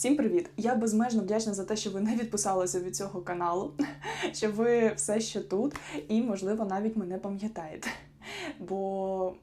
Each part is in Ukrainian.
Всім привіт! Я безмежно вдячна за те, що ви не відписалися від цього каналу, що ви все ще тут і, можливо, навіть мене пам'ятаєте. Бо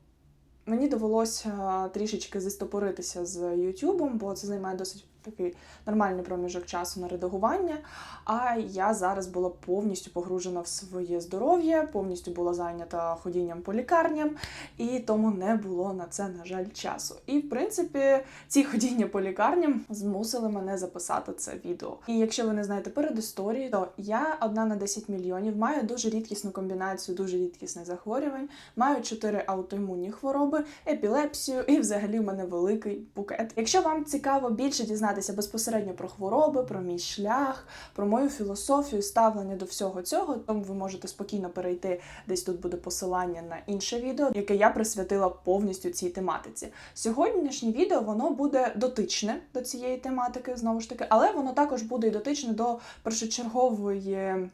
мені довелося трішечки застопоритися з Ютубом, бо це займає досить такий нормальний проміжок часу на редагування. А я зараз була повністю погружена в своє здоров'я, повністю була зайнята ходінням по лікарням, і тому не було на це, на жаль, часу. І в принципі, ці ходіння по лікарням змусили мене записати це відео. І якщо ви не знаєте передісторії, то я одна на 10 мільйонів, маю дуже рідкісну комбінацію дуже рідкісних захворювань, маю 4 аутоімунні хвороби, епілепсію, і взагалі в мене великий букет. Якщо вам цікаво більше дізнатися безпосередньо про хвороби, про мій шлях, про мою філософію, ставлення до всього цього, тому ви можете спокійно перейти. Десь тут буде посилання на інше відео, яке я присвятила повністю цій тематиці. Сьогоднішнє відео воно буде дотичне до цієї тематики, знову ж таки, але воно також буде і дотичне до першочергової.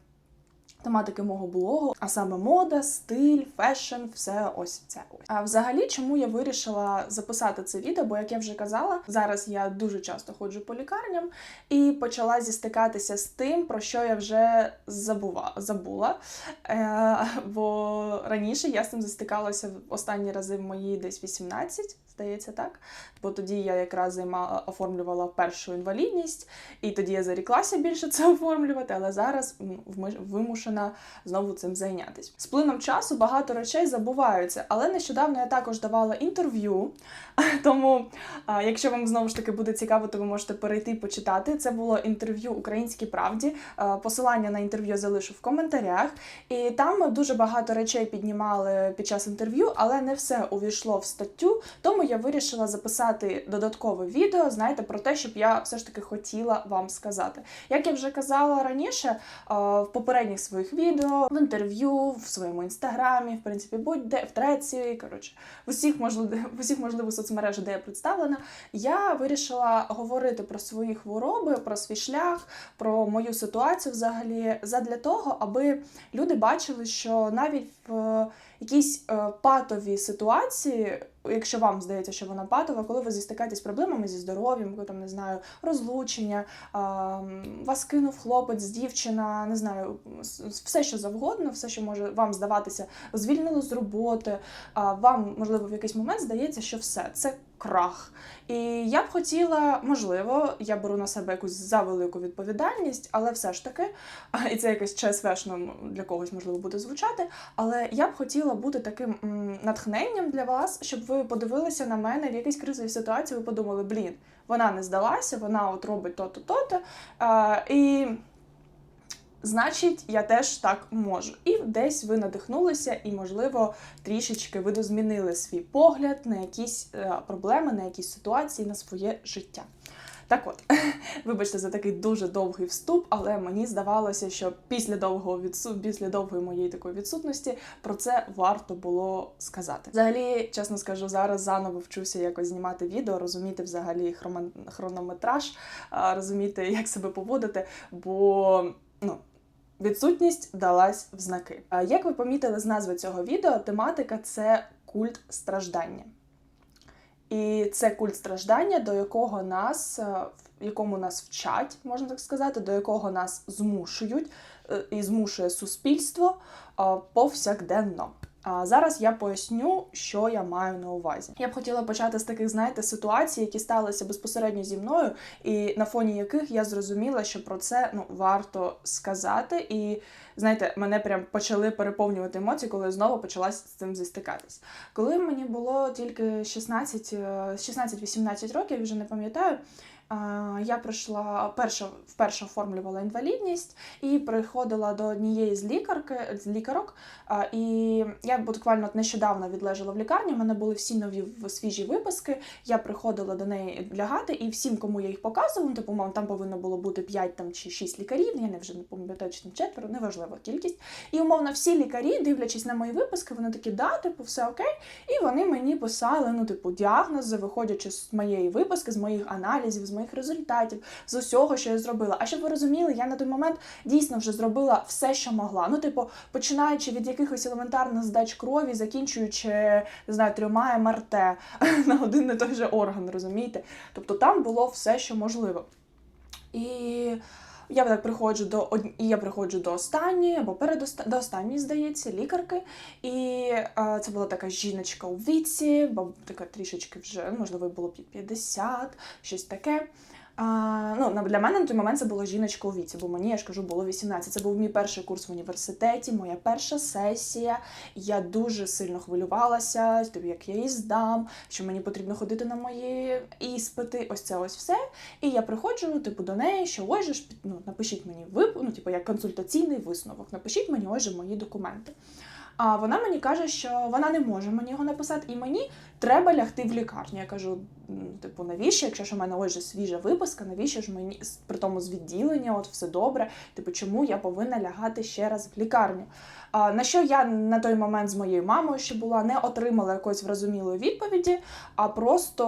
Тематики мого блогу, а саме мода, стиль, фешн, все ось це. А взагалі, чому я вирішила записати це відео? Бо як я вже казала, зараз я дуже часто ходжу по лікарням і почала зістикатися з тим, про що я вже забува, забула. Е, бо раніше я з цим застикалася в останні рази в мої десь 18, здається, так. Бо тоді я якраз займала оформлювала першу інвалідність, і тоді я заріклася більше це оформлювати, але зараз вимушена знову цим зайнятися. З плином часу багато речей забуваються, але нещодавно я також давала інтерв'ю. Тому, якщо вам знову ж таки буде цікаво, то ви можете перейти почитати. Це було інтерв'ю Українській правді. Посилання на інтерв'ю залишу в коментарях. І там дуже багато речей піднімали під час інтерв'ю, але не все увійшло в статтю. Тому я вирішила записати додаткове відео, знаєте, про те, щоб я все ж таки хотіла вам сказати. Як я вже казала раніше, в попередніх своїх відео, в інтерв'ю, в своєму інстаграмі, в принципі, будь-де в треці, коротше, в усіх можливих, в усіх можливих соцмережах, де я представлена, я вирішила говорити про свої хвороби, про свій шлях, про мою ситуацію взагалі, задля того, аби люди бачили, що навіть в е, якійсь е, патовій ситуації. Якщо вам здається, що вона патова, коли ви зістикаєтесь з проблемами зі здоров'ям, коли там не знаю, розлучення, вас кинув хлопець, дівчина, не знаю, все що завгодно, все, що може вам здаватися, звільнило з роботи, вам, можливо, в якийсь момент здається, що все. Це крах. І я б хотіла, можливо, я беру на себе якусь завелику відповідальність, але все ж таки, і це якось ЧСВшно для когось можливо буде звучати. Але я б хотіла бути таким натхненням для вас, щоб ви подивилися на мене в якійсь кризовій ситуації. Ви подумали, блін, вона не здалася, вона от робить то-то, то-то. І значить, я теж так можу. І десь ви надихнулися, і, можливо, трішечки ви змінили свій погляд на якісь е, проблеми, на якісь ситуації, на своє життя. Так от, вибачте за такий дуже довгий вступ, але мені здавалося, що після довгого відсу... після довгої моєї такої відсутності про це варто було сказати. Взагалі, чесно скажу, зараз заново вчуся якось знімати відео, розуміти взагалі хрома- хронометраж, розуміти, як себе поводити, бо. Відсутність далась в знаки. Як ви помітили з назви цього відео, тематика це культ страждання. І це культ страждання, до якого нас, е, в якому нас вчать, можна так сказати, до якого нас змушують е, і змушує суспільство е, повсякденно. А зараз я поясню, що я маю на увазі. Я б хотіла почати з таких, знаєте, ситуацій, які сталися безпосередньо зі мною, і на фоні яких я зрозуміла, що про це ну варто сказати. І знаєте, мене прям почали переповнювати емоції, коли я знову почала з цим зістикатись. Коли мені було тільки 16, е, 16-18 років, вже не пам'ятаю. Я прийшла перша вперше оформлювала інвалідність і приходила до однієї з лікарки з лікарок. І я буквально нещодавно відлежала в лікарні. У мене були всі нові свіжі виписки. Я приходила до неї лягати, і всім, кому я їх показувала, ну, типу, мам, там повинно було бути 5 там, чи 6 лікарів. Я не вже не пам'ятаю, чи там четверо, неважливо кількість. І умовно всі лікарі, дивлячись на мої виписки, вони такі, да, типу, все окей. І вони мені писали, ну, типу, діагнози, виходячи з моєї виписки, з моїх аналізів, з моїх результатів, з усього, що я зробила. А щоб ви розуміли, я на той момент дійсно вже зробила все, що могла. Ну, типу, починаючи від якихось елементарних здач крові, закінчуючи не знаю, трьома МРТ на один і той же орган, розумієте? Тобто там було все, що можливо. І я так приходжу до од... я приходжу до останньої або передоста... до останньої, здається, лікарки. І е, це була така жіночка у віці, бо така трішечки вже, можливо, було 50, щось таке. А, ну, Для мене на той момент це була жіночка у віці, бо мені, я ж кажу, було 18. Це був мій перший курс в університеті, моя перша сесія. Я дуже сильно хвилювалася, як я її здам, що мені потрібно ходити на мої іспити. Ось це ось все. І я приходжу, типу, до неї, що ось же ж ну, напишіть мені вип... ну, типу, як консультаційний висновок. Напишіть мені ось же мої документи. А вона мені каже, що вона не може мені його написати, і мені треба лягти в лікарню. Я кажу: типу, навіщо, якщо ж у мене ось свіжа виписка, навіщо ж мені при тому з відділення, от все добре? Типу, чому я повинна лягати ще раз в лікарню? А, На що я на той момент з моєю мамою, що була, не отримала якоїсь врозумілої відповіді, а просто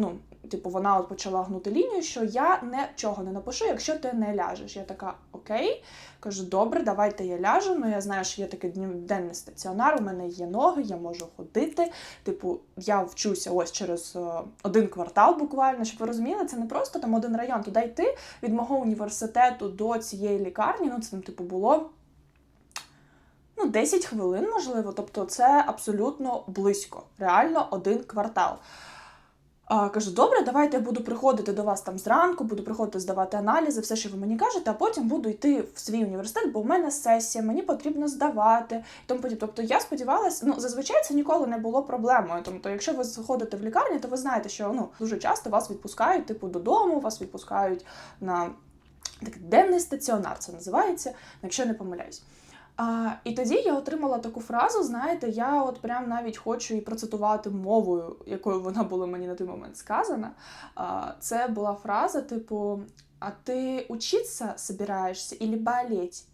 ну. Типу, вона от почала гнути лінію, що я нічого не напишу, якщо ти не ляжеш. Я така окей. Кажу, добре, давайте я ляжу. Ну я знаю, що є такий денний стаціонар, у мене є ноги, я можу ходити. Типу, я вчуся ось через е, один квартал буквально, щоб ви розуміли, це не просто там один район. Туди йти від мого університету до цієї лікарні. Ну, це там, типу, було. Ну, 10 хвилин, можливо, тобто це абсолютно близько, реально один квартал. Кажу, добре, давайте я буду приходити до вас там зранку, буду приходити здавати аналізи, все, що ви мені кажете, а потім буду йти в свій університет, бо в мене сесія, мені потрібно здавати. Тому подібне. Тобто я сподівалася, ну зазвичай це ніколи не було проблемою. Тобто, якщо ви заходите в лікарню, то ви знаєте, що ну дуже часто вас відпускають, типу, додому, вас відпускають на такий денний стаціонар, це називається, якщо я не помиляюсь. А, І тоді я отримала таку фразу, знаєте, я от прям навіть хочу і процитувати мовою, якою вона була мені на той момент сказана. А, Це була фраза, типу: А ти учиться собираєшся или болеть?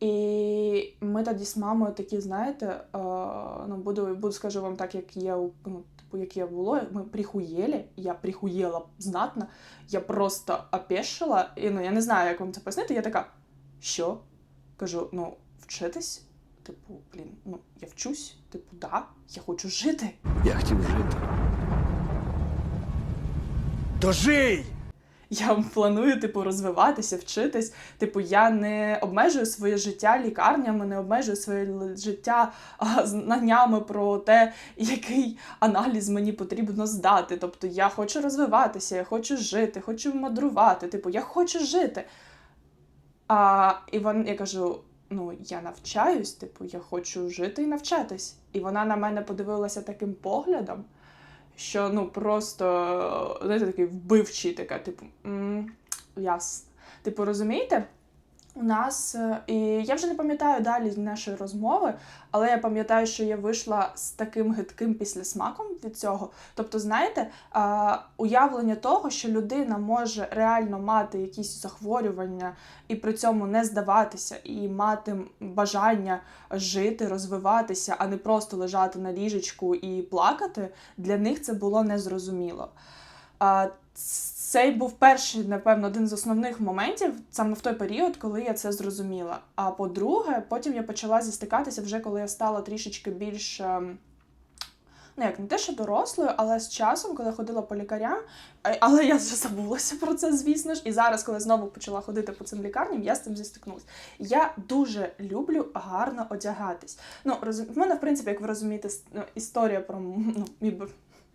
І ми тоді з мамою такі, знаєте, ну буду буду скажу вам так, як є ну, типу, як я було. Ми прихуєли, я прихуєла знатно, я просто опешила, і ну я не знаю, як вам це пояснити. Я така, що? Кажу, ну, вчитись? Типу, блін, ну, я вчусь, типу, да, я хочу жити. Я хотів жити. То жий! Я планую, типу, розвиватися, вчитись. Типу, я не обмежую своє життя лікарнями, не обмежую своє життя а, знаннями про те, який аналіз мені потрібно здати. Тобто я хочу розвиватися, я хочу жити, хочу мадрувати. Типу, я хочу жити. А Іван, я кажу: ну, я навчаюсь, типу, я хочу жити і навчатись. І вона на мене подивилася таким поглядом, що ну просто знаєте, такий вбивчий, така, типу, ясно. Типу, розумієте? У нас, е, і я вже не пам'ятаю далі нашої розмови, але я пам'ятаю, що я вийшла з таким гидким післясмаком від цього. Тобто, знаєте, уявлення того, що людина може реально мати якісь захворювання і при цьому не здаватися, і мати бажання жити, розвиватися, а не просто лежати на ліжечку і плакати, для них це було незрозуміло. Цей був перший, напевно, один з основних моментів саме в той період, коли я це зрозуміла. А по-друге, потім я почала зістикатися вже коли я стала трішечки більш. Ем, ну, як не те, що дорослою, але з часом, коли ходила по лікарям, але я вже забулася про це, звісно ж. І зараз, коли знову почала ходити по цим лікарням, я з цим зістикнулася. Я дуже люблю гарно одягатись. Ну, роз... в мене, в принципі, як ви розумієте, ну, історія про ну, мій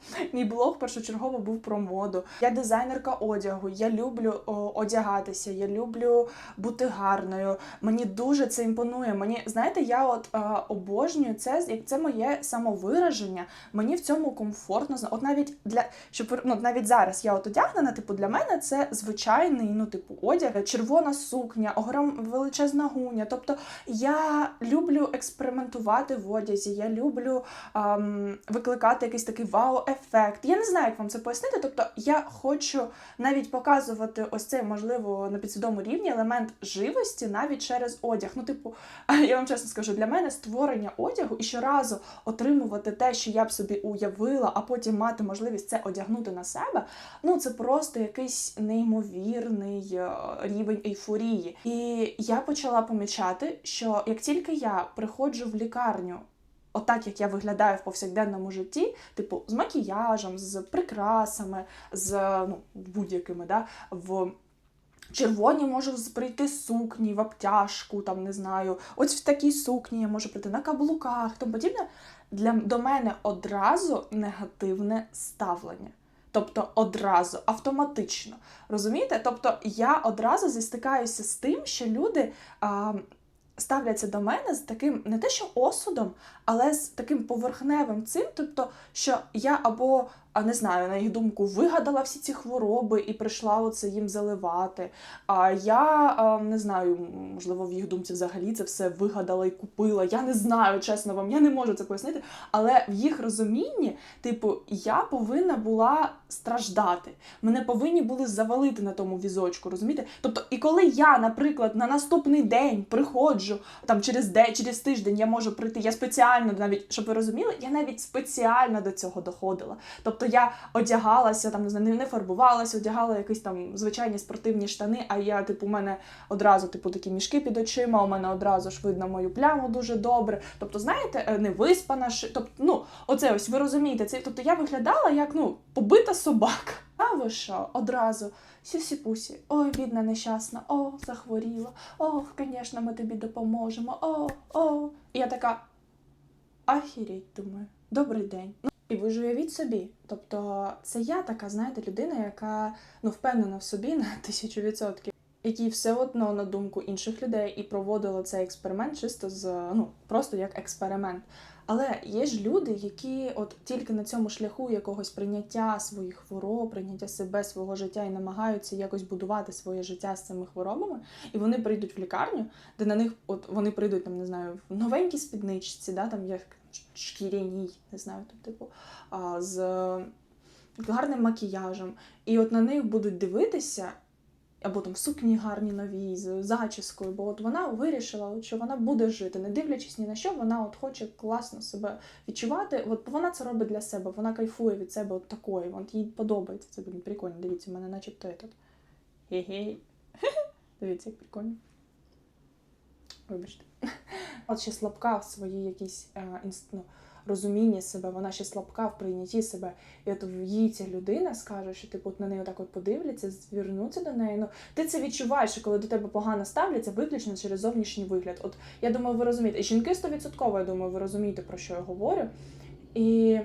Мій блог першочергово був про моду. Я дизайнерка одягу. Я люблю о, одягатися, я люблю бути гарною. Мені дуже це імпонує. Мені знаєте, я от е, обожнюю це, як це моє самовираження. Мені в цьому комфортно. От навіть для щоб ну, навіть зараз я от одягнена, типу, для мене це звичайний, ну, типу, одяг, червона сукня, огром величезна гуня. Тобто я люблю експериментувати в одязі, я люблю ем, викликати якийсь такий вау ефект. Я не знаю, як вам це пояснити. Тобто я хочу навіть показувати ось цей, можливо, на підсвідомому рівні елемент живості навіть через одяг. Ну, типу, я вам чесно скажу, для мене створення одягу і щоразу отримувати те, що я б собі уявила, а потім мати можливість це одягнути на себе. Ну, це просто якийсь неймовірний е, рівень ейфорії. І я почала помічати, що як тільки я приходжу в лікарню отак, як я виглядаю в повсякденному житті, типу з макіяжем, з прикрасами, з ну, будь-якими, да, в Червоні можу прийти сукні в обтяжку, там не знаю. Ось в такій сукні я можу прийти на каблуках, тому подібне. Для до мене одразу негативне ставлення. Тобто одразу, автоматично. Розумієте? Тобто я одразу зістикаюся з тим, що люди а, ставляться до мене з таким не те, що осудом, але з таким поверхневим цим, тобто, що я або а не знаю, на їх думку, вигадала всі ці хвороби і прийшла оце їм заливати. А я не знаю, можливо, в їх думці взагалі це все вигадала і купила. Я не знаю, чесно вам, я не можу це пояснити. Але в їх розумінні, типу, я повинна була страждати. Мене повинні були завалити на тому візочку, розумієте? Тобто, і коли я, наприклад, на наступний день приходжу, там через день, через тиждень я можу прийти, я спеціально навіть, щоб ви розуміли, я навіть спеціально до цього доходила. Тобто я одягалася, там не фарбувалася, одягала якісь там звичайні спортивні штани, а я, типу, у мене одразу, типу, такі мішки під очима, у мене одразу ж видно мою пляму дуже добре. Тобто, знаєте, е, не виспана, ши- тобто, ну, оце ось ви розумієте, це тобто я виглядала як ну побита собака. А ви що, одразу сюсі-пусі, ой, бідна нещасна, о, захворіла, о, звісно, ми тобі допоможемо, о, о. І я така, ахіріть, думаю, добрий день. І ви ж уявіть собі. Тобто, це я така, знаєте, людина, яка ну, впевнена в собі на тисячу відсотків. Якій все одно на думку інших людей і проводила цей експеримент чисто з ну просто як експеримент. Але є ж люди, які от тільки на цьому шляху якогось прийняття своїх хвороб, прийняття себе, свого життя і намагаються якось будувати своє життя з цими хворобами, і вони прийдуть в лікарню, де на них от вони прийдуть там, не знаю, в новенькій спідничці, да, там як шкіряній, не знаю, там, типу, а, з гарним макіяжем. І от на них будуть дивитися. Або там сукні гарні нові з зачіскою, бо от вона вирішила, що вона буде жити, не дивлячись ні на що, вона от хоче класно себе відчувати. От вона це робить для себе, вона кайфує від себе от такої. От їй подобається це блін, прикольно. Дивіться, в мене начебто. Гей-гей. Дивіться, як прикольно. Вибачте. От ще слабка в своїй якійсь е, ну, розумінні себе, вона ще слабка в прийнятті себе. І от їй ця людина скаже, що типу на неї так от подивляться, звернуться до неї. Ну ти це відчуваєш, що коли до тебе погано ставляться, виключно через зовнішній вигляд. От я думаю, ви розумієте. І жінки 100%, я думаю, ви розумієте, про що я говорю. І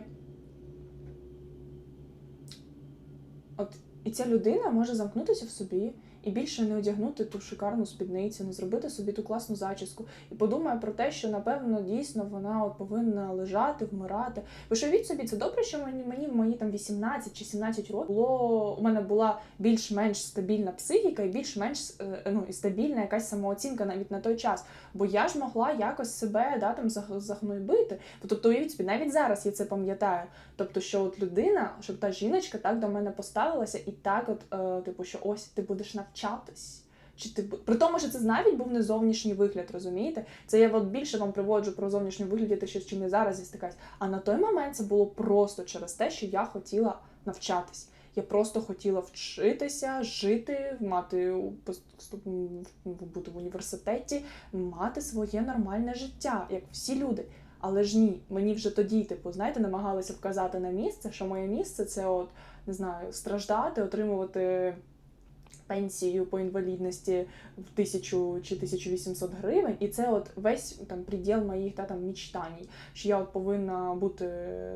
от і ця людина може замкнутися в собі і більше не одягнути ту шикарну спідницю, не зробити собі ту класну зачіску, і подумає про те, що напевно дійсно вона от повинна лежати, вмирати. Ви ж уявіть собі, це добре, що мені мені в мої там 18 чи 17 років було у мене була більш-менш стабільна психіка і більш-менш е, ну і стабільна якась самооцінка навіть на той час. Бо я ж могла якось себе да там загнойбити. Тобто, уявіть собі, навіть зараз я це пам'ятаю. Тобто, що от людина, щоб та жіночка так до мене поставилася, і так, от, е, типу, що ось ти будеш навчатись. Чи ти при тому, що це навіть був не зовнішній вигляд, розумієте? Це я от більше вам приводжу про зовнішній вигляд, те, що з чим я зараз зістикаюсь. А на той момент це було просто через те, що я хотіла навчатись. Я просто хотіла вчитися, жити, мати бути в університеті, мати своє нормальне життя, як всі люди. Але ж ні, мені вже тоді, типу, знаєте, намагалися вказати на місце, що моє місце це от не знаю, страждати, отримувати пенсію по інвалідності в тисячу чи 1800 гривень, і це от весь там приділ моїх та там мічтань, що я от повинна бути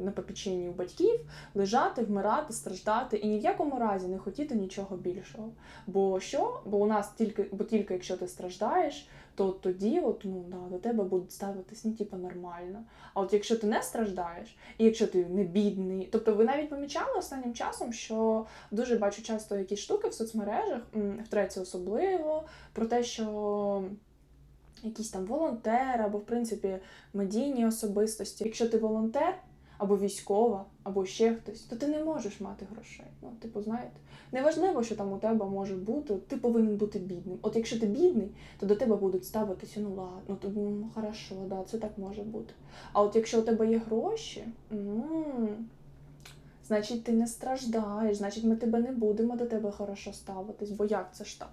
на попеченні у батьків, лежати, вмирати, страждати і ні в якому разі не хотіти нічого більшого. Бо що? Бо у нас тільки, бо тільки якщо ти страждаєш, то тоді от, ну, да, до тебе будуть ставитись ну, типу, нормально. А от якщо ти не страждаєш, і якщо ти не бідний, тобто ви навіть помічали останнім часом, що дуже бачу часто якісь штуки в соцмережах, в особливо, про те, що якісь там волонтери або, в принципі, медійні особистості. Якщо ти волонтер або військова, або ще хтось, то ти не можеш мати грошей. Ну, типу, знаєте, неважливо, що там у тебе може бути, ти повинен бути бідним. От якщо ти бідний, то до тебе будуть ставитися, ну ладно, ну, то, ну хорошо, да, це так може бути. А от якщо у тебе є гроші, м, значить ти не страждаєш, значить ми тебе не будемо до тебе хорошо ставитись, бо як це ж так?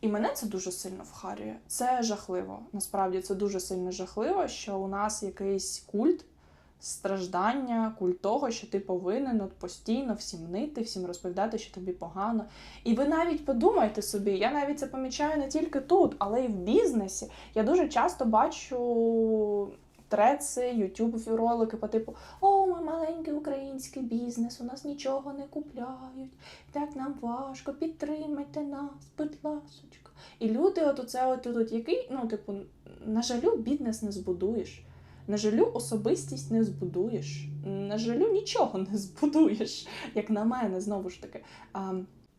І мене це дуже сильно вхарює. Це жахливо. Насправді це дуже сильно жахливо, що у нас якийсь культ страждання, культ того, що ти повинен от постійно всім нити, всім розповідати, що тобі погано. І ви навіть подумайте собі, я навіть це помічаю не тільки тут, але й в бізнесі. Я дуже часто бачу треці, ютуб ролики по типу О, ми маленький український бізнес, у нас нічого не купляють, так нам важко, підтримайте нас, будь ласочка. І люди, от оце от тут, який, ну, типу, на жалю, бізнес не збудуєш. На жалю, особистість не збудуєш. На жалю, нічого не збудуєш, як на мене, знову ж таки. А,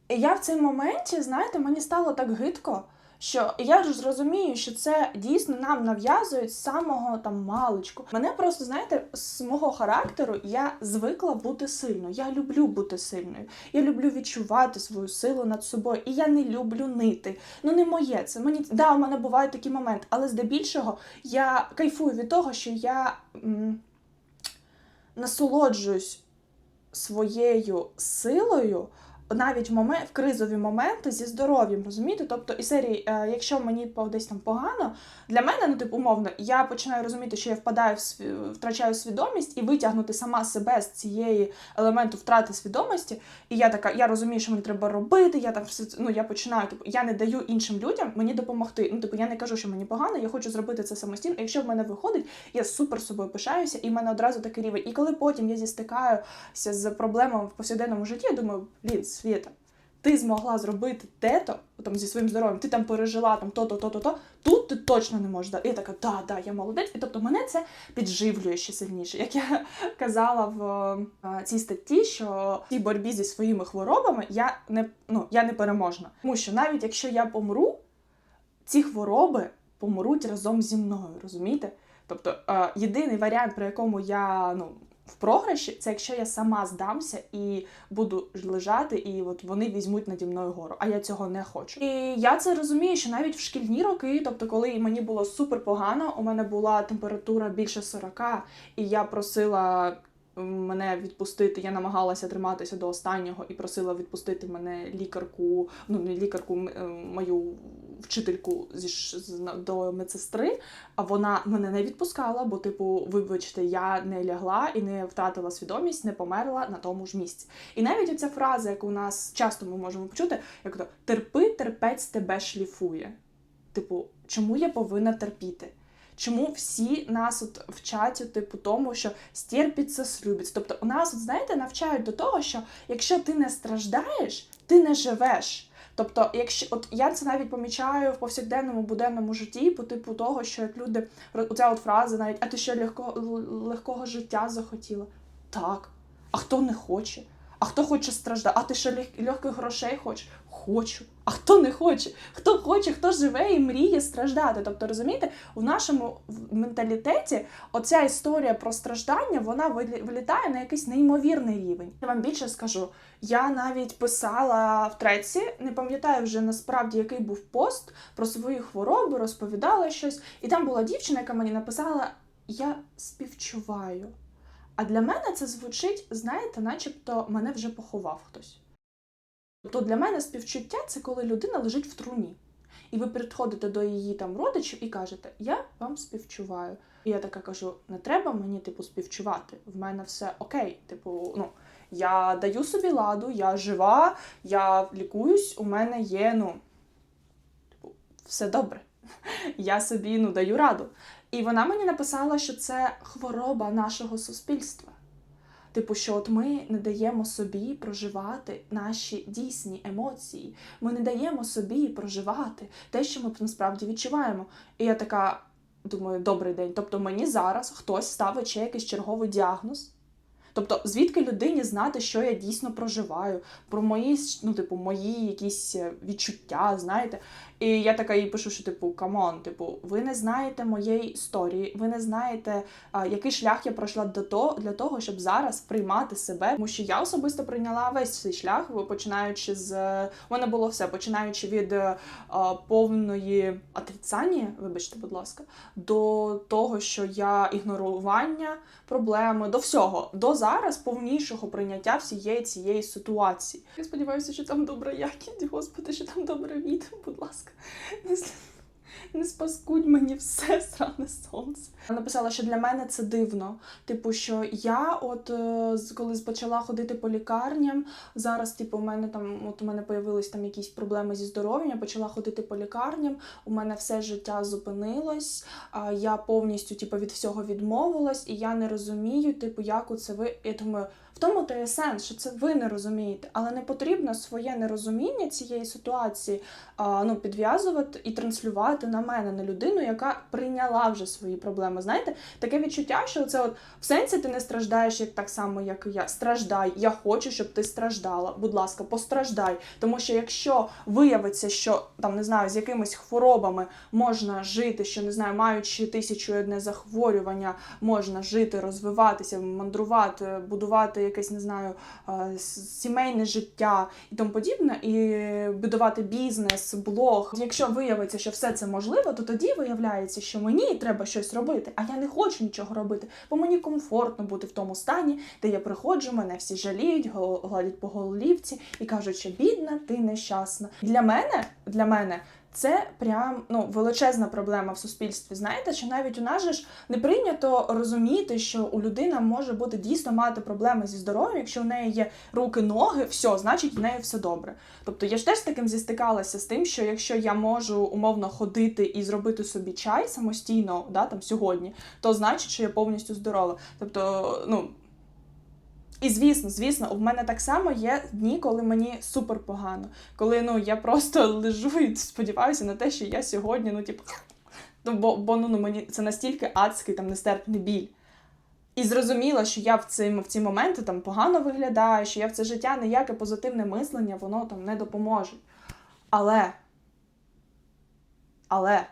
я в цей моменті, знаєте, мені стало так гидко, що я ж зрозумію, що це дійсно нам нав'язують з самого там маличку. Мене просто, знаєте, з мого характеру я звикла бути сильною. Я люблю бути сильною. Я люблю відчувати свою силу над собою. І я не люблю нити. Ну не моє. Це мені да, у мене бувають такі моменти, але здебільшого я кайфую від того, що я м, насолоджуюсь своєю силою. Навіть в момент в кризові моменти зі здоров'ям, розумієте? Тобто, і серії, е, якщо мені десь там погано, для мене, ну типу, умовно, я починаю розуміти, що я впадаю в сві- втрачаю свідомість і витягнути сама себе з цієї елементу втрати свідомості. І я така, я розумію, що мені треба робити. Я там все ну я починаю, типу, я не даю іншим людям мені допомогти. Ну, типу, я не кажу, що мені погано, я хочу зробити це самостійно. Якщо в мене виходить, я супер собою пишаюся, і в мене одразу такий рівень. І коли потім я зістикаюся з проблемами в повсякденному житті, я думаю, блін, Світа, ти змогла зробити те-то там зі своїм здоров'ям, ти там пережила там то-то, то-то, то тут ти точно не можеш. І я така, да, да, я молодець. І тобто мене це підживлює ще сильніше. Як я казала в е, цій статті, що в цій боротьбі зі своїми хворобами я не ну я не переможна. Тому що навіть якщо я помру, ці хвороби помруть разом зі мною, розумієте? Тобто е, єдиний варіант, при якому я ну. В програші це якщо я сама здамся і буду лежати, і от вони візьмуть наді мною гору. А я цього не хочу. І я це розумію, що навіть в шкільні роки, тобто, коли мені було супер погано, у мене була температура більше 40, і я просила мене відпустити. Я намагалася триматися до останнього і просила відпустити мене лікарку, ну не лікарку, е, мою вчительку зі до медсестри. А вона мене не відпускала, бо, типу, вибачте, я не лягла і не втратила свідомість, не померла на тому ж місці. І навіть оця фраза, яку у нас часто ми можемо почути, як то терпи, терпець тебе шліфує. Типу, чому я повинна терпіти? Чому всі нас от вчать, типу, тому, що стерпіться, слюбиться? Тобто, у нас, от, знаєте, навчають до того, що якщо ти не страждаєш, ти не живеш. Тобто, якщо от я це навіть помічаю в повсякденному буденному житті, по типу того, що як люди оця от фраза навіть, а ти що легко, легкого життя захотіла? Так. А хто не хоче? А хто хоче страждати? А ти що лег- легких грошей хочеш? Хочу. А хто не хоче? Хто хоче, хто живе і мріє страждати? Тобто, розумієте, в нашому менталітеті оця історія про страждання вона вилітає на якийсь неймовірний рівень. Я вам більше скажу. Я навіть писала в треці, не пам'ятаю вже насправді який був пост про свої хвороби, розповідала щось, і там була дівчина, яка мені написала: Я співчуваю. А для мене це звучить, знаєте, начебто мене вже поховав хтось. Тобто для мене співчуття це коли людина лежить в труні. І ви підходите до її там родичів і кажете, я вам співчуваю. І я така кажу: не треба мені, типу, співчувати. В мене все окей. Типу, ну, я даю собі ладу, я жива, я лікуюсь, у мене є, ну, типу, все добре. Я собі ну, даю раду. І вона мені написала, що це хвороба нашого суспільства. Типу, що от ми не даємо собі проживати наші дійсні емоції. Ми не даємо собі проживати те, що ми насправді відчуваємо. І я така думаю, добрий день. Тобто мені зараз хтось ставить ще якийсь черговий діагноз. Тобто, звідки людині знати, що я дійсно проживаю, про мої, ну, типу, мої якісь е, відчуття, знаєте. І я така їй пишу, що типу, камон, типу, ви не знаєте моєї історії, ви не знаєте, а, який шлях я пройшла до того, для того, щоб зараз приймати себе. Тому що я особисто прийняла весь цей шлях, починаючи з у мене було все, починаючи від е, а, повної отрицання, вибачте, будь ласка, до того, що я ігнорування проблеми, до всього, до зараз повнішого прийняття всієї цієї ситуації. Я сподіваюся, що там добра якість, господи, що там добре відео, будь ласка. Не, спаскудь мені все сране сонце. Написала, що для мене це дивно. Типу, що я, от е, коли почала ходити по лікарням, зараз, типу, у мене там, от у мене появились там якісь проблеми зі здоров'ям, я почала ходити по лікарням, у мене все життя зупинилось, я повністю типу, від всього відмовилась, і я не розумію, типу, як це ви. Я думаю, тому то є сенс, що це ви не розумієте, але не потрібно своє нерозуміння цієї ситуації а, ну, підв'язувати і транслювати на мене, на людину, яка прийняла вже свої проблеми. Знаєте, таке відчуття, що це от в сенсі ти не страждаєш як так само, як і я. Страждай. Я хочу, щоб ти страждала. Будь ласка, постраждай. Тому що якщо виявиться, що там не знаю, з якимись хворобами можна жити, що не знаю, маючи тисячу і одне захворювання, можна жити, розвиватися, мандрувати, будувати якесь, не знаю, е, сімейне життя і тому подібне, і будувати бізнес, блог. Якщо виявиться, що все це можливо, то тоді виявляється, що мені треба щось робити, а я не хочу нічого робити, бо мені комфортно бути в тому стані, де я приходжу, мене всі жаліють, гладять по голівці і кажуть, що бідна, ти нещасна. Для мене, для мене. Це прям ну величезна проблема в суспільстві. Знаєте, що навіть у нас же ж не прийнято розуміти, що у людина може бути дійсно мати проблеми зі здоров'ям, якщо в неї є руки, ноги, все, значить в неї все добре. Тобто я ж теж таким зістикалася з тим, що якщо я можу умовно ходити і зробити собі чай самостійно, да, там сьогодні, то значить, що я повністю здорова. Тобто, ну. І звісно, звісно, у мене так само є дні, коли мені супер погано. Коли ну я просто лежу і сподіваюся на те, що я сьогодні, ну типу, ну бо, бо ну, ну мені це настільки адський там нестерпний біль. І зрозуміла, що я в ці, в ці моменти там погано виглядаю, що я в це життя ніяке позитивне мислення, воно там не допоможе. Але, але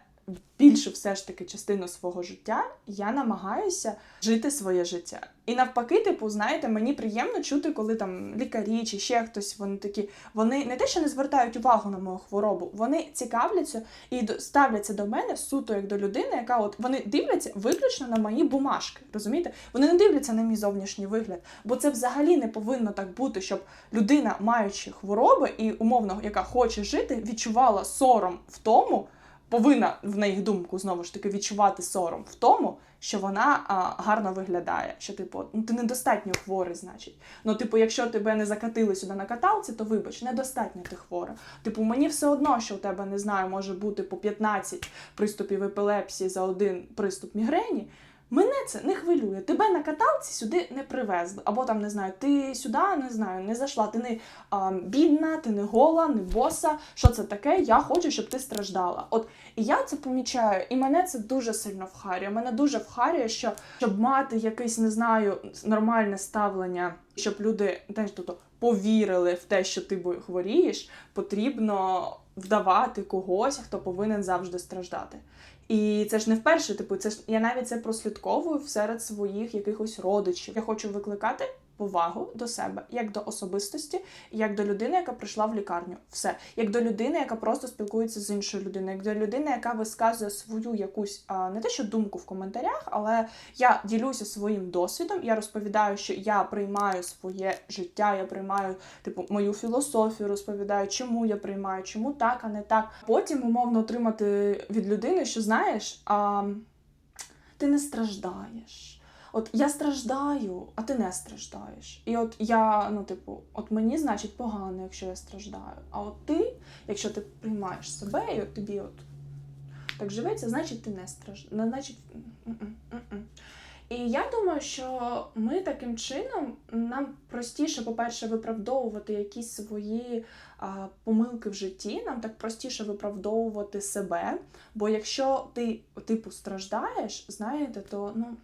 більшу все ж таки частину свого життя я намагаюся жити своє життя. І навпаки, типу, знаєте, мені приємно чути, коли там лікарі чи ще хтось, вони такі, вони не те, що не звертають увагу на мою хворобу, вони цікавляться і ставляться до мене суто як до людини, яка от вони дивляться виключно на мої бумажки. Розумієте? Вони не дивляться на мій зовнішній вигляд, бо це взагалі не повинно так бути, щоб людина, маючи хвороби і умовно, яка хоче жити, відчувала сором в тому повинна в їх думку знову ж таки відчувати сором в тому, що вона а, гарно виглядає. Що, типу, ну ти недостатньо хворий, значить. Ну, типу, якщо тебе не закатили сюди на каталці, то вибач, недостатньо ти хвора. Типу, мені все одно, що у тебе не знаю, може бути по 15 приступів епілепсії за один приступ мігрені. Мене це не хвилює. Тебе на каталці сюди не привезли. Або там не знаю, ти сюди не знаю, не зайшла. Ти не а, бідна, ти не гола, не боса. Що це таке? Я хочу, щоб ти страждала. От і я це помічаю, і мене це дуже сильно вхарює. Мене дуже вхарює, що щоб мати якесь, не знаю, нормальне ставлення, щоб люди теж тобто, повірили в те, що ти хворієш, потрібно вдавати когось, хто повинен завжди страждати. І це ж не вперше, типу, це ж я навіть це прослідковую серед своїх якихось родичів. Я хочу викликати повагу до себе, як до особистості, як до людини, яка прийшла в лікарню. Все, як до людини, яка просто спілкується з іншою людиною, як до людини, яка висказує свою якусь не те, що думку в коментарях, але я ділюся своїм досвідом. Я розповідаю, що я приймаю своє життя, я приймаю типу мою філософію, розповідаю, чому я приймаю, чому так, а не так. Потім умовно отримати від людини, що знаєш, а, ти не страждаєш. От я страждаю, а ти не страждаєш. І от я, ну, типу, от мені значить погано, якщо я страждаю. А от ти, якщо ти приймаєш себе, і от тобі от так живеться, значить ти не страждаєш. Значить. І я думаю, що ми таким чином нам простіше, по-перше, виправдовувати якісь свої а, помилки в житті, нам так простіше виправдовувати себе. Бо якщо ти, типу, страждаєш, знаєте, то ну.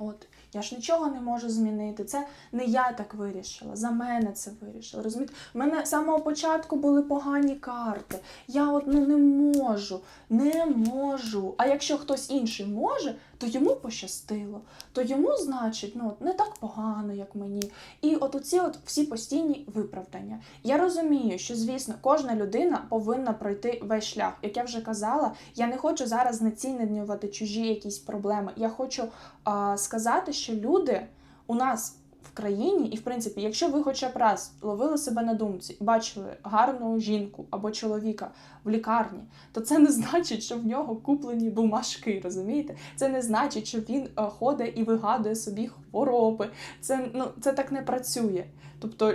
От, я ж нічого не можу змінити. Це не я так вирішила, за мене це вирішила. Розумієте? У мене з самого початку були погані карти. Я от ну не можу, не можу. А якщо хтось інший може, то йому пощастило, то йому, значить, ну не так погано, як мені. І от оці от всі постійні виправдання. Я розумію, що звісно кожна людина повинна пройти весь шлях. Як я вже казала, я не хочу зараз знецінювати чужі якісь проблеми. Я хочу а, сказати, що люди у нас в країні, і в принципі, якщо ви хоча б раз ловили себе на думці, бачили гарну жінку або чоловіка в лікарні, то це не значить, що в нього куплені бумажки, розумієте? Це не значить, що він е, ходить і вигадує собі хвороби. Це, ну, це так не працює. Тобто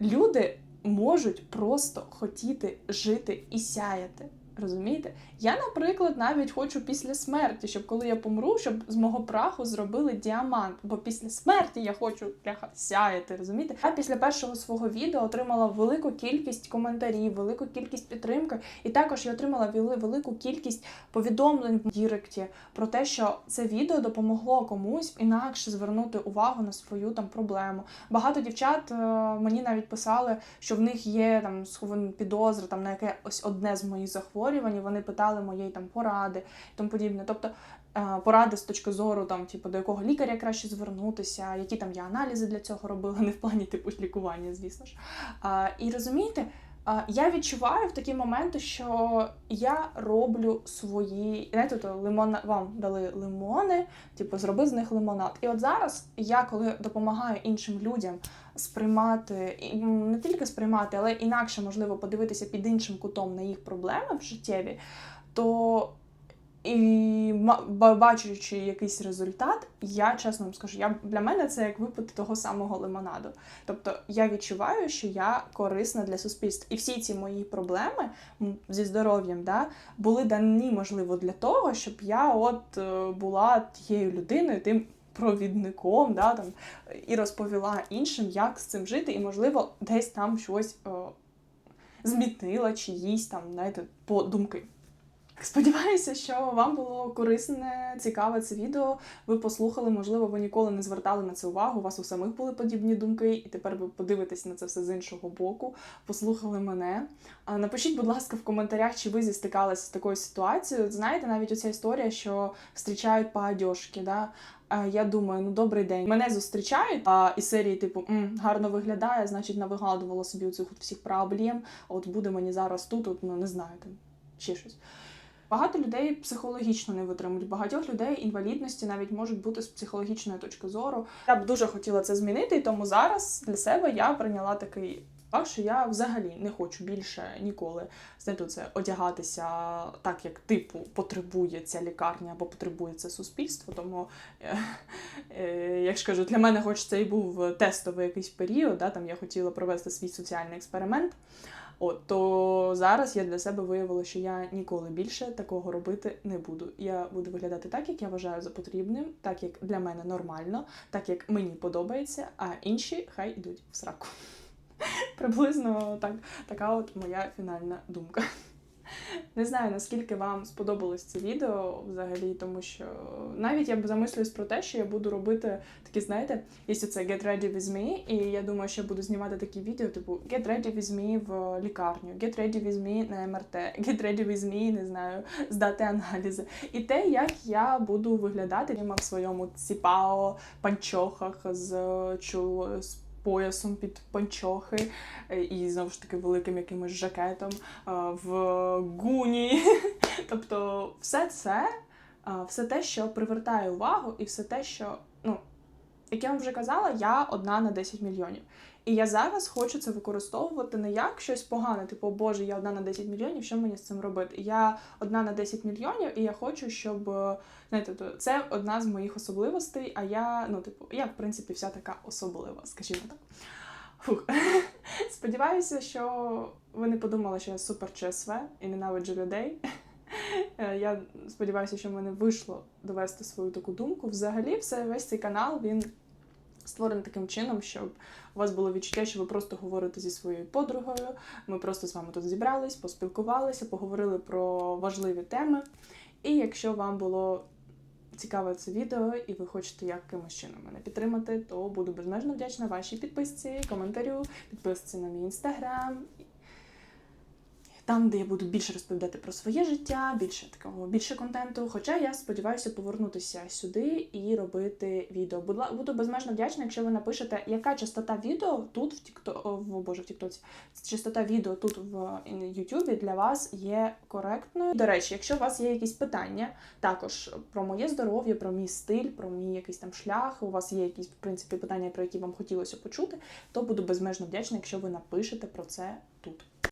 люди можуть просто хотіти жити і сяяти. Розумієте? Я, наприклад, навіть хочу після смерті, щоб коли я помру, щоб з мого праху зробили діамант. Бо після смерті я хочу бляха, сяяти. Розумієте? Я після першого свого відео отримала велику кількість коментарів, велику кількість підтримки, і також я отримала велику кількість повідомлень в Діректі про те, що це відео допомогло комусь інакше звернути увагу на свою там проблему. Багато дівчат е, мені навіть писали, що в них є там підозри там на яке ось одне з моїх захворювань. І Вони питали моєї там поради і тому подібне. Тобто е, поради з точки зору там, типу, до якого лікаря краще звернутися, які там я аналізи для цього робила, не в плані типу лікування, звісно ж. І розумієте. Я відчуваю в такі моменти, що я роблю свої. Знаєте, то лимона вам дали лимони, типу, зроби з них лимонад. І от зараз я, коли допомагаю іншим людям сприймати не тільки сприймати, але інакше можливо подивитися під іншим кутом на їх проблеми в життєві, то і бачачи якийсь результат, я чесно вам скажу, я для мене це як випити того самого лимонаду. Тобто я відчуваю, що я корисна для суспільства, і всі ці мої проблеми зі здоров'ям да, були дані, можливо, для того, щоб я от е, була тією людиною, тим провідником, да, там, і розповіла іншим, як з цим жити, і, можливо, десь там щось е, змітила чиїсь там, знаєте, по думки. Сподіваюся, що вам було корисне, цікаве це відео. Ви послухали, можливо, ви ніколи не звертали на це увагу. У вас у самих були подібні думки, і тепер ви подивитесь на це все з іншого боку. Послухали мене. Напишіть, будь ласка, в коментарях, чи ви зістикалися з такою ситуацією. Знаєте, навіть оця історія, що зустрічають по да? Я думаю, ну добрий день. Мене зустрічають а, із серії, типу, «М, гарно виглядає, значить, навигадувала собі оцих от всіх проблем. От буде мені зараз тут, от, ну не знаю, там ще щось. Багато людей психологічно не витримують. Багатьох людей інвалідності навіть можуть бути з психологічної точки зору. Я б дуже хотіла це змінити, і тому зараз для себе я прийняла такий факт, що я взагалі не хочу більше ніколи знаєте, це одягатися так, як типу потребує ця лікарня або потребує це суспільство. Тому, е, е, як ж кажу, для мене, хоч це і був тестовий якийсь період, да, там я хотіла провести свій соціальний експеримент. От то зараз я для себе виявила, що я ніколи більше такого робити не буду. Я буду виглядати так, як я вважаю за потрібним, так як для мене нормально, так як мені подобається, а інші хай йдуть в сраку. Приблизно так, така от моя фінальна думка. Не знаю, наскільки вам сподобалось це відео взагалі, тому що навіть я б замислююсь про те, що я буду робити такі, знаєте, є це Get Ready With Me, і я думаю, що я буду знімати такі відео, типу Get Ready With Me в лікарню, Get Ready With Me на МРТ, Get Ready With Me, не знаю, здати аналізи. І те, як я буду виглядати в своєму ціпао, панчохах з чу поясом під панчохи е, і знову ж таки великим якимось жакетом е, в гуні. Тобто, все це, е, все те, що привертає увагу, і все те, що, ну, як я вам вже казала, я одна на 10 мільйонів. І я зараз хочу це використовувати не як щось погане, типу, боже, я одна на 10 мільйонів, що мені з цим робити? Я одна на 10 мільйонів, і я хочу, щоб е, знаєте, це одна з моїх особливостей. А я, ну, типу, я в принципі вся така особлива, скажімо так. Фух. Сподіваюся, що ви не подумали, що я супер ЧСВ і ненавиджу людей. Е, Я сподіваюся, що в мене вийшло довести свою таку думку. Взагалі, все весь цей канал він створений таким чином, щоб у вас було відчуття, що ви просто говорите зі своєю подругою. Ми просто з вами тут зібрались, поспілкувалися, поговорили про важливі теми. І якщо вам було цікаве це відео, і ви хочете якимось чином мене підтримати, то буду безмежно вдячна вашій підписці, коментарю, підписці на мій інстаграм там, де я буду більше розповідати про своє життя, більше такого, більше контенту. Хоча я сподіваюся повернутися сюди і робити відео. Буду безмежно вдячна, якщо ви напишете, яка частота відео тут в Тікто, в Боже, в Тіктоці, частота відео тут в Ютубі для вас є коректною. До речі, якщо у вас є якісь питання, також про моє здоров'я, про мій стиль, про мій якийсь там шлях. У вас є якісь в принципі питання, про які вам хотілося почути, то буду безмежно вдячна, якщо ви напишете про це тут.